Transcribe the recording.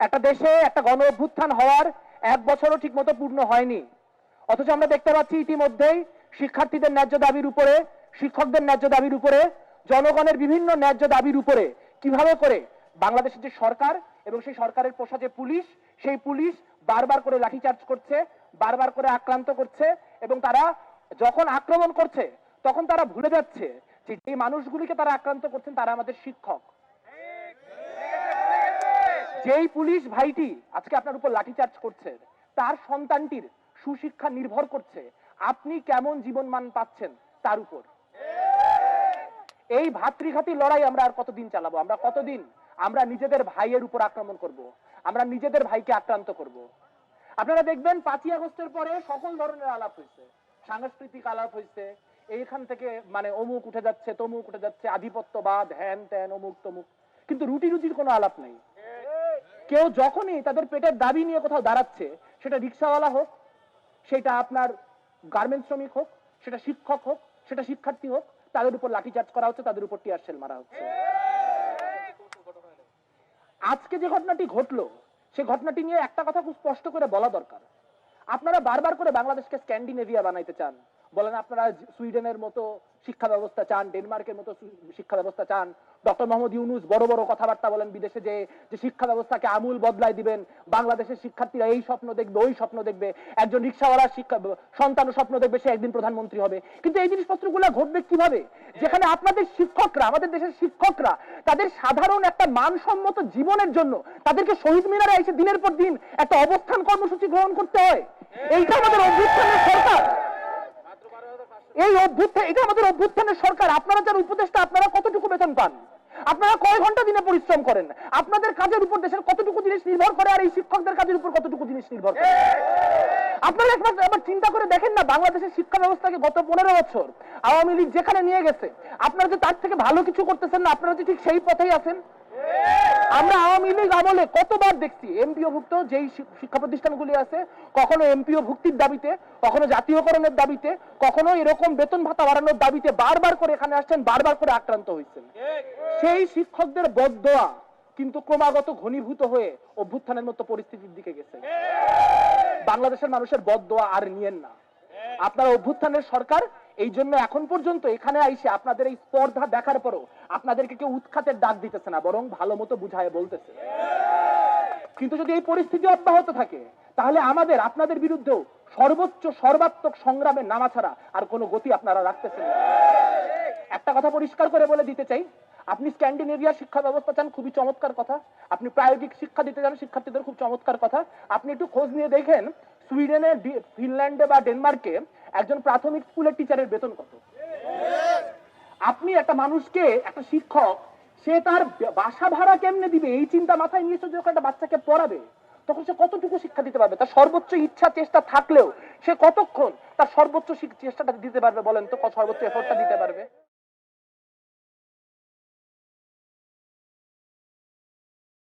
একটা দেশে একটা গণ অভ্যুত্থান হওয়ার এক বছরও ঠিকমতো পূর্ণ হয়নি। অথচ আমরা দেখতে পাচ্ছি ইতিমধ্যেই শিক্ষার্থীদের ন্যায্য দাবির উপরে, শিক্ষকদের ন্যায্য দাবির উপরে, জনগণের বিভিন্ন ন্যায্য দাবির উপরে কীভাবে করে বাংলাদেশের যে সরকার এবং সেই সরকারের পোষা যে পুলিশ, সেই পুলিশ বারবার করে লাঠিচার্জ করছে, বারবার করে আক্রান্ত করছে এবং তারা যখন আক্রমণ করছে, তখন তারা ভুলে যাচ্ছে যে যে মানুষগুলিকে তারা আক্রান্ত করছেন তারা আমাদের শিক্ষক। যেই পুলিশ ভাইটি আজকে আপনার উপর লাঠিচার্জ করছে, তার সন্তানটির সুশিক্ষা নির্ভর করছে, আপনি কেমন জীবনমান পাচ্ছেন তার উপর? এই ভাতৃঘাতী লড়াই আমরা আর কতদিন চালাবো? আমরা কতদিন আমরা নিজেদের ভাইয়ের উপর আক্রমণ করব? আমরা নিজেদের ভাইকে আক্রান্ত করব? আপনারা দেখবেন পাঁচই আগস্টের পরে সকল ধরনের আলাপ হয়েছে। সাংস্কৃতিক আলাপ হয়েছে। এইখান থেকে মানে অমুক উঠে যাচ্ছে, তমুক উঠে যাচ্ছে, আধিপত্যবাদ, হ্যান ত্যান, অমুক তমুক। কিন্তু রুটি রুটির কোনো আলাপ নেই। কেউ যখনই তাদের পেটের দাবি নিয়ে কোথাও দাঁড়াচ্ছে, সেটা রিক্সাওয়ালা হোক, সেটা আপনার গার্মেন্টস শ্রমিক হোক, সেটা শিক্ষক হোক, সেটা শিক্ষার্থী হোক, তাদের উপর লাঠিচার্জ করা হচ্ছে, তাদের উপর টিয়ার সেল মারা হচ্ছে। আজকে যে ঘটনাটি ঘটলো, সে ঘটনাটি নিয়ে একটা কথা খুব স্পষ্ট করে বলা দরকার। আপনারা বারবার করে বাংলাদেশকে স্ক্যান্ডিনেভিয়া বানাইতে চান। বলেন আপনারা সুইডেনের মতো শিক্ষা ব্যবস্থা চান, ডেনমার্কের মতো শিক্ষা ব্যবস্থা চান, ডক্টর মোহাম্মদ ইউনুস বড় বড় কথাবার্তা বলেন বিদেশে যে যে শিক্ষা ব্যবস্থাকে আমূল বদলাই দিবেন, বাংলাদেশের শিক্ষার্থীরা এই স্বপ্ন দেখবে, ওই স্বপ্ন দেখবে, একজন রিক্সাওয়ালা শিক্ষা সন্তানও স্বপ্ন দেখবে সে একদিন প্রধানমন্ত্রী হবে। কিন্তু এই জিনিসপত্রগুলো ঘটবে কীভাবে? যেখানে আপনাদের শিক্ষকরা, আমাদের দেশের শিক্ষকরা, তাদের সাধারণ একটা মানসম্মত জীবনের জন্য তাদেরকে শহীদ মিনারে এসে দিনের পর দিন একটা অবস্থান কর্মসূচি গ্রহণ করতে হয়। এইটা আমাদের অভ্যুত্থানের সরকার। এই অভ্যুত্থান, এটা আমাদের অভ্যুত্থানের সরকার। আপনারা যারা উপদেষ্টা, আপনারা কতটুকু বেতন পান? আপনারা কয় ঘণ্টা দিনে পরিশ্রম করেন? আপনাদের কাজের উপর দেশের কতটুকু জিনিস নির্ভর করে আর এই শিক্ষকদের কাজের উপর কতটুকু জিনিস নির্ভর করে? আপনারা একবার আবার চিন্তা করে দেখেন না, বাংলাদেশের শিক্ষা ব্যবস্থাকে গত পনেরো বছর আওয়ামী লীগ যেখানে নিয়ে গেছে, আপনারা যে তার থেকে ভালো কিছু করতেছেন না, আপনারা যে ঠিক সেই পথেই আছেন? আমরা আওয়ামী লীগ আমলে কতবার দেখছি এমপিও ভুক্ত যেই শিক্ষা প্রতিষ্ঠানগুলি আছে, কখনো এমপিও ভুক্তির দাবিতে, কখনো জাতীয়করণের দাবিতে, কখনো এরকম বেতন ভাতা বাড়ানোর দাবিতে বারবার করে এখানে আসছেন, বারবার করে আক্রান্ত হয়েছেন। সেই শিক্ষকদের বদদোয়া কিন্তু ক্রমাগত ঘনীভূত হয়ে অভ্যুত্থানের মতো পরিস্থিতির দিকে গেছে। বাংলাদেশের মানুষের বদদোয়া আর নিয়েন না। আপনারা অভ্যুত্থানের সরকার এই জন্য এখন পর্যন্ত এখানে আইসে আপনাদের এই স্পর্ধা দেখার পরও আপনাদেরকে কেউ উৎখাতের ডাক দিতেছে না, বরং ভালো মতো বুঝায় বলতেছে। কিন্তু যদি এই পরিস্থিতি অব্যাহত থাকে, তাহলে আমাদের, আপনাদের বিরুদ্ধেও সর্বোচ্চ সর্বাত্মক সংগ্রামে নামা ছাড়া আর কোনো গতি আপনারা রাখতেছেন না। একটা কথা পরিষ্কার করে বলে দিতে চাই, আপনি স্ক্যান্ডিনেভিয়া শিক্ষা ব্যবস্থা চান, খুবই চমৎকার কথা। আপনি প্রায়োগিক শিক্ষা দিতে চান, শিক্ষার্থীদের খুব চমৎকার কথা। আপনি একটু খোঁজ নিয়ে দেখেন, সুইডেনে ফিনল্যান্ডে বা ডেনমার্কে একজন প্রাথমিক স্কুলের টিচারের বেতন কত? আপনি একটা মানুষকে, একটা শিক্ষক, সে তার বাসা ভাড়া কেমনে দিবে? এই চিন্তা মাথায় নিয়ে যখন একটা বাচ্চাকে পড়াবে, তখন সে কতটুকু শিক্ষা দিতে পারবে? তার সর্বোচ্চ ইচ্ছা, চেষ্টা থাকলেও সে কতক্ষণ তার সর্বোচ্চ চেষ্টাটা দিতে পারবে বলেন তো? সর্বোচ্চ এফোর্টটা দিতে পারবে?